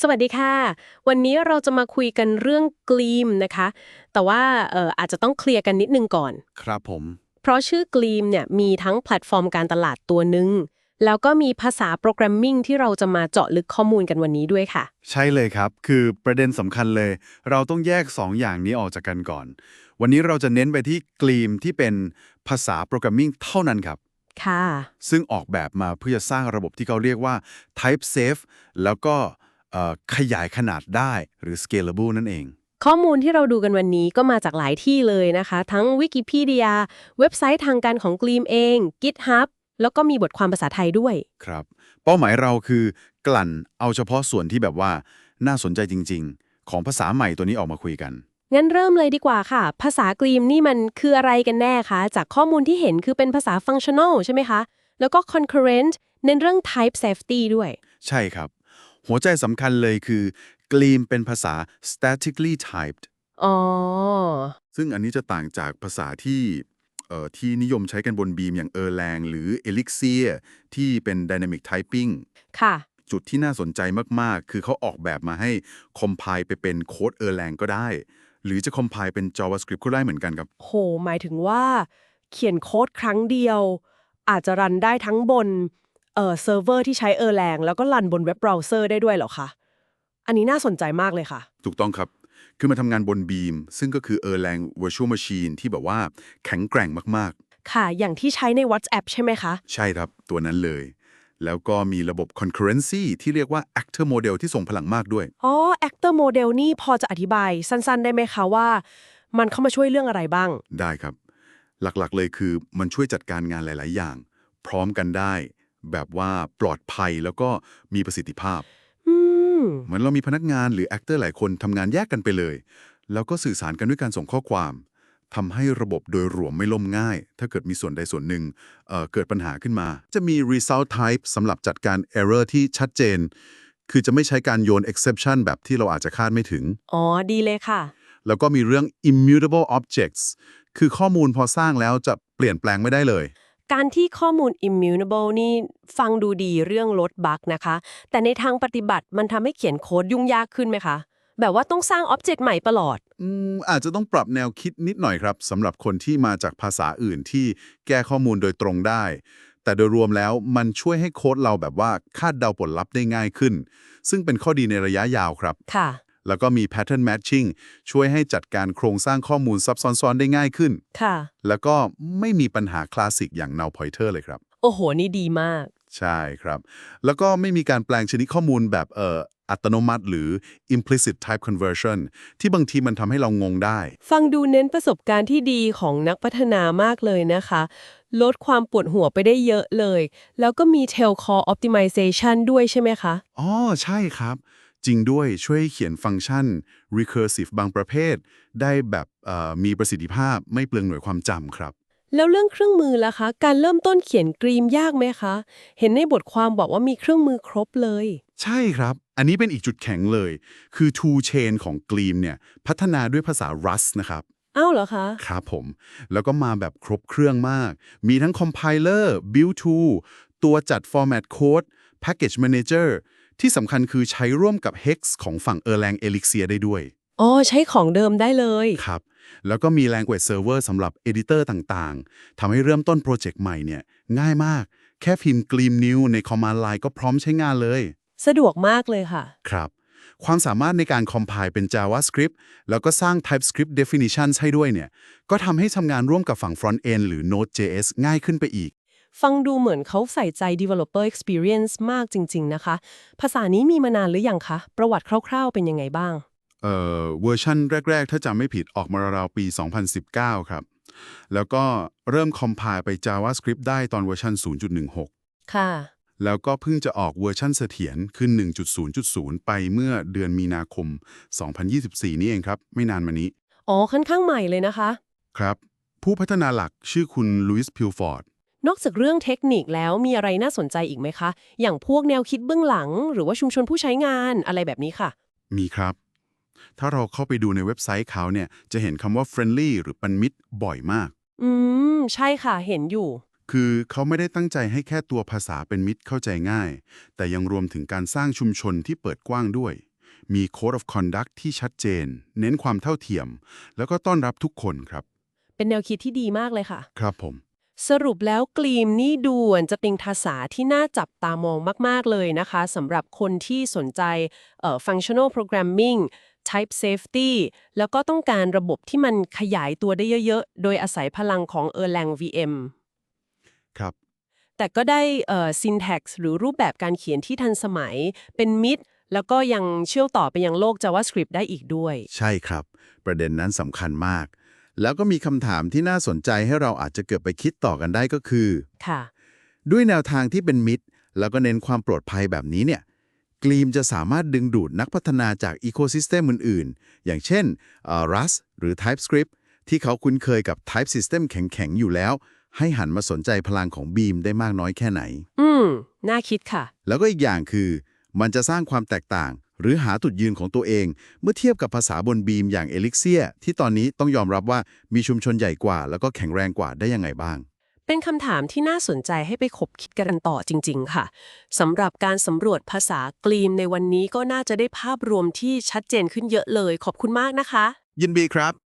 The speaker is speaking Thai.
สวัสดีค่ะ วันนี้เราจะมาคุยกันเรื่องกลีมนะคะ แต่ว่าเอ่ออาจจะต้องเคลียร์กันนิดนึงก่อน ครับผม เพราะชื่อกลีมเนี่ยมีทั้งแพลตฟอร์มการตลาดตัวหนึ่งแล้วก็มีภาษาโปรแกรมมิ่งที่เราจะมาเจาะลึกข้อมูลกันวันนี้ด้วยค่ะ ใช่เลยครับ คือประเด็นสำคัญเลย เราต้องแยก 2 อย่างนี้ออกจากกันก่อน วันนี้เราจะเน้นไปที่กลีมที่เป็นภาษาโปรแกรมมิ่งเท่านั้นครับค่ะ ซึ่งออกแบบมาเพื่อจะสร้างระบบที่เขาเรียกว่า type safe แล้วก็เอ่อ ขยายขนาดได้หรือ scalable นั่นเอง ข้อมูลที่เราดูกันวันนี้ก็มาจากหลายที่เลยนะคะ ทั้งวิกิพีเดียเว็บไซต์ทางการของกลีมเอง GitHub แล้วก็มีบทความภาษาไทยด้วย ครับ เป้าหมายเราคือกลั่นเอาเฉพาะส่วนที่แบบว่าน่าสนใจจริง ๆ ของภาษาใหม่ตัวนี้ออกมาคุยกัน งั้นเริ่มเลยดีกว่าค่ะ ภาษากรีมนี่มันคืออะไรกันแน่คะ จากข้อมูลที่เห็นคือเป็นภาษา functional ใช่ไหมคะ แล้วก็ concurrent เน้นเรื่อง type safety ด้วย ใช่ครับ หัวใจสำคัญเลยคือกลีมเป็นภาษา statically typed อ๋อ ซึ่งอันนี้จะต่างจากภาษาที่เอ่อที่นิยมใช้กันบนบีมอย่าง Erlang หรือ Elixir ที่เป็น dynamic typing ค่ะ จุดที่น่าสนใจมาก ๆ คือเขาออกแบบมาให้ compile ไปเป็นโค้ด Erlang ก็ได้ หรือจะ compile เป็น JavaScript ก็ได้เหมือนกันครับ โห หมายถึงว่า เขียนโค้ดครั้งเดียว อาจจะรันได้ทั้งบน เอ่อเซิร์ฟเวอร์ที่ใช้ Erlang แล้วก็รันบนเว็บเบราว์เซอร์ได้ด้วยเหรอคะ อันนี้น่าสนใจมากเลยค่ะ ถูกต้องครับ คือมาทำงานบน Beam ซึ่งก็คือ Erlang Virtual Machine ที่แบบว่าแข็งแกร่งมากค่ะ อย่างที่ใช้ใน WhatsApp ใช่ไหมคะ ๆ ใช่ครับ ตัวนั้นเลย แล้วก็มีระบบ concurrency ที่เรียกว่า actor model ที่ทรงพลังมากด้วย อ๋อ actor model นี่พอจะอธิบายสั้นๆ ได้ไหมคะว่า มันเข้ามาช่วยเรื่องอะไรบ้าง ได้ครับ หลักๆเลยคือมันช่วยจัดการงานหลาย ๆ อย่าง พร้อมกันได้ แบบว่าปลอดภัยแล้วก็มีประสิทธิภาพอืมเหมือนเรามีพนักงานหรือ actor หลายคนทำงานแยกกันไปเลย แล้วก็สื่อสารกันด้วยการส่งข้อความทำให้ระบบโดยรวมไม่ล่มง่าย ถ้าเกิดมีส่วนใดส่วนหนึ่งเอ่อเกิดปัญหาขึ้นมา จะมี result type สำหรับจัดการ error ที่ชัดเจน คือจะไม่ใช้การโยน exception แบบที่เราอาจจะคาดไม่ถึง อ๋อ ดีเลยค่ะ แล้วก็มีเรื่อง immutable objects คือข้อมูลพอสร้างแล้วจะเปลี่ยนแปลงไม่ได้เลย การที่ข้อมูล immutable นี่ฟังดูดีเรื่องลดบั๊กนะคะ แต่ในทางปฏิบัติมันทำให้เขียนโค้ดยุ่งยากขึ้นไหมคะ แบบว่าต้องสร้างอ็อบเจกต์ใหม่ตลอด อืมอาจจะต้องปรับแนวคิดนิดหน่อยครับสำหรับคนที่มาจากภาษาอื่นที่แก้ข้อมูลโดยตรงได้ แต่โดยรวมแล้วมันช่วยให้โค้ดเราแบบว่าคาดเดาผลลัพธ์ได้ง่ายขึ้น ซึ่งเป็นข้อดีในระยะยาวครับ ค่ะ แล้วก็มี pattern matching ช่วยให้จัดการโครงสร้างข้อมูลซับซ้อนๆ ได้ง่ายขึ้น ค่ะ แล้วก็ไม่มีปัญหาคลาสสิกอย่าง null pointer เลยครับ โอ้โห นี่ดีมาก ใช่ครับ แล้วก็ไม่มีการแปลงชนิดข้อมูลแบบเอ่ออัตโนมัติหรือ implicit type conversion ที่บางทีมันทำให้เรางงได้ ฟังดูเน้นประสบการณ์ที่ดีของนักพัฒนามากเลยนะคะ ลดความปวดหัวไปได้เยอะเลย แล้วก็มี tail call optimization ด้วยใช่ไหมคะ อ๋อ ใช่ครับ จริงด้วยช่วยให้เขียนฟังก์ชัน recursive บางประเภท ได้แบบเอ่อมีประสิทธิภาพไม่เปลืองหน่วยความจำครับ แล้วเรื่องเครื่องมือล่ะคะ การเริ่มต้นเขียนกรีมยากไหมคะ เห็นในบทความบอกว่ามีเครื่องมือครบเลย ใช่ครับ อันนี้เป็นอีกจุดแข็งเลย คือ tool chain ของ Gleam เนี่ยพัฒนาด้วยภาษา Rust นะครับอ้าวเหรอคะ ครับผม แล้วก็มาแบบครบเครื่องมาก มีทั้ง compiler build tool ตัวจัด format code package manager ที่สำคัญคือใช้ร่วมกับ hex ของฝั่ง Erlang Elixir ได้ด้วย อ๋อ ใช้ของเดิมได้เลย ครับ แล้วก็มี language server สำหรับ editor ต่างๆ ทำให้เริ่มต้นโปรเจกต์ใหม่เนี่ย ง่ายมาก แค่พิมพ์ Gleam new ใน command line ก็พร้อมใช้งานเลย สะดวกมากเลยค่ะ ครับ ความสามารถในการ compile เป็น JavaScript แล้วก็สร้าง TypeScript definitions ให้ด้วยเนี่ย ก็ทำให้ทำงานร่วมกับฝั่ง front end หรือ Node.js ง่ายขึ้นไปอีก ฟังดูเหมือนเขาใส่ใจ developer experience มากจริง ๆ นะคะ ภาษานี้มีมานานหรือยังคะ ประวัติคร่าว ๆ เป็นยังไงบ้าง เอ่อเวอร์ชันแรก ๆ ถ้าจำไม่ผิดออกมาราวๆปี 2019 ครับ แล้วก็เริ่ม compile ไป JavaScript ได้ตอนเวอร์ชัน0.16 ค่ะ แล้วก็เพิ่งจะออกเวอร์ชันเสถียรขึ้น 1.0.0 ไปเมื่อเดือนมีนาคม 2024 นี่เองครับ ไม่นานมานี้ อ๋อค่อนข้างใหม่เลยนะคะ ครับ ผู้พัฒนาหลักชื่อคุณลุยส์พิลฟอร์ด นอกจากเรื่องเทคนิคแล้วมีอะไรน่าสนใจอีกไหมคะ อย่างพวกแนวคิดเบื้องหลัง หรือว่าชุมชนผู้ใช้งานอะไรแบบนี้ค่ะ มีครับ ถ้าเราเข้าไปดูในเว็บไซต์เขาเนี่ย จะเห็นคำว่า friendly หรือปันมิตรบ่อยมาก อืม ใช่ค่ะ เห็นอยู่ คือเขาไม่ได้ตั้งใจให้แค่ตัวภาษาเป็นมิตรเข้าใจง่าย แต่ยังรวมถึงการสร้างชุมชนที่เปิดกว้างด้วย มี Code of Conduct ที่ชัดเจน เน้นความเท่าเทียม แล้วก็ต้อนรับทุกคนครับ เป็นแนวคิดที่ดีมากเลยค่ะ ครับผม สรุปแล้วกลีมนี่ดูเหมือนจะเป็นภาษาที่น่าจับตามองมาก ๆ เลยนะคะสำหรับคนที่สนใจเอ่อ functional programming type safety แล้วก็ต้องการระบบที่มันขยายตัวได้เยอะ ๆ โดยอาศัยพลังของ Erlang VM ครับ แต่ก็ได้เอ่อ syntax หรือรูปแบบการเขียนที่ทันสมัยเป็นมิดแล้วก็ยังเชื่อมต่อไปยังโลก JavaScript ได้อีกด้วย ใช่ครับ ประเด็นนั้นสำคัญมาก แล้วก็มีคำถามที่น่าสนใจให้เราอาจจะเกิดไปคิดต่อกันได้ก็คือ ค่ะ ด้วยแนวทางที่เป็นมิตร แล้วก็เน้นความปลอดภัยแบบนี้เนี่ยกลีมจะสามารถดึงดูดนักพัฒนาจากอีโคซิสเต็มอื่น ๆ อย่างเช่นเอ่อ Rust หรือ TypeScript ที่เขาคุ้นเคยกับ Type System แข็ง ๆ อยู่แล้ว ให้หันมาสนใจพลังของ Beam ได้มากน้อยแค่ไหน อืม น่าคิดค่ะ แล้วก็อีกอย่างคือ มันจะสร้างความแตกต่าง หรือหาจุดยืนของตัวเอง เมื่อเทียบกับภาษาบน Beam อย่าง Elixir ที่ตอนนี้ต้องยอมรับว่ามีชุมชนใหญ่กว่า แล้วก็แข็งแรงกว่าได้ยังไงบ้าง เป็นคำถามที่น่าสนใจให้ไปคบคิดกันต่อจริง ๆ ค่ะสำหรับการสำรวจภาษากลีมในวันนี้ก็น่าจะได้ภาพรวมที่ชัดเจนขึ้นเยอะเลย ขอบคุณมากนะคะ ยินดีครับ